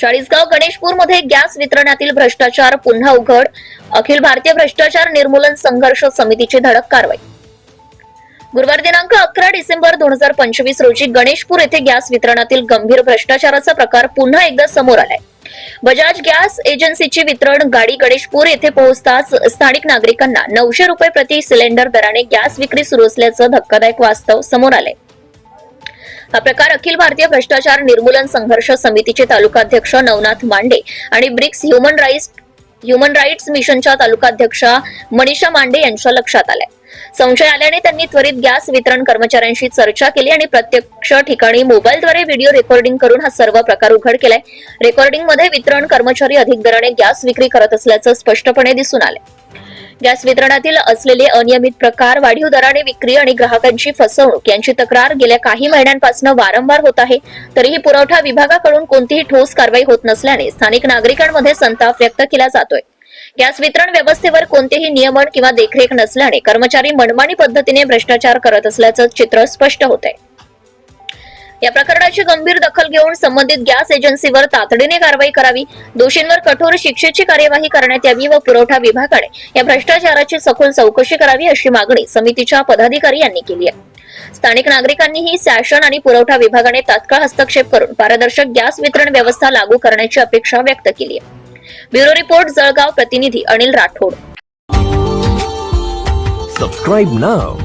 Chalisgaon गणेशपूरमध्ये gas वितरणातील भ्रष्टाचार पुन्हा उघड. अखिल भारतीय भ्रष्टाचार निर्मूलन संघर्ष समितीची धडक कारवाई. गुरुवार दिनांक अकरा डिसेंबर दोन हजार पंचवीस रोजी गणेशपूर येथे गॅस वितरणातील गंभीर भ्रष्टाचाराचा प्रकार पुन्हा एकदा समोर आलाय. बजाज गॅस एजन्सीची वितरण गाडी गणेशपूर येथे पोहोचताच स्थानिक नागरिकांना नऊशे रुपये प्रति सिलेंडर दराने गॅस विक्री सुरू असल्याचं धक्कादायक वास्तव समोर आलंय. हा प्रकार अखिल भारतीय भ्रष्टाचार निर्मूलन संघर्ष समितीचे तालुकाध्यक्ष नवनाथ मांडे आणि BRICS human rights human rights मिशनच्या तालुकाध्यक्षा मनीषा मांडे यांच्या लक्षात आलाय. संशय आल्याने त्यांनी त्वरित गॅस वितरण कर्मचाऱ्यांशी चर्चा केली आणि प्रत्यक्ष ठिकाणी मोबाईलद्वारे व्हिडिओ रेकॉर्डिंग करून हा सर्व प्रकार उघड केलाय. रेकॉर्डिंगमध्ये वितरण कर्मचारी अधिक दराने गॅस विक्री करत असल्याचं स्पष्टपणे दिसून आलंय. गॅस वितरणातील असलेले अनियमित प्रकार वाढीव दराने विक्री आणि ग्राहकांची फसवणूक यांची तक्रार गेल्या काही महिन्यांपासून वारंवार होत आहे. तरीही पुरवठा विभागाकडून कोणतीही ठोस कारवाई होत नसल्याने स्थानिक नागरिकांमध्ये संताप व्यक्त केला जातोय. गॅस वितरण व्यवस्थेवर कोणतेही नियमन किंवा देखरेख नसल्याने कर्मचारी मनमानी पद्धतीने भ्रष्टाचार करत असल्याचं चित्र स्पष्ट होत आहे या प्रकरणाची गंभीर दखल घेऊन संबंधित गॅस एजन्सीवर तातडीने कारवाई करावी दोषींवर कठोर शिक्षेची कार्यवाही करण्यात यावी व पुरवठा विभागाने या भ्रष्टाचाराची सखोल चौकशी करावी अशी मागणी समितीच्या पदाधिकारी यांनी केली आहे. स्थानिक नागरिकांनीही शासन आणि पुरवठा विभागाने तात्काळ हस्तक्षेप करून पारदर्शक गॅस वितरण व्यवस्था लागू करण्याची अपेक्षा व्यक्त केली आहे. ब्युरो रिपोर्ट जळगाव प्रतिनिधी Anil Rathod. Subscribe now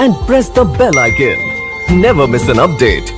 and press the bell icon never miss an update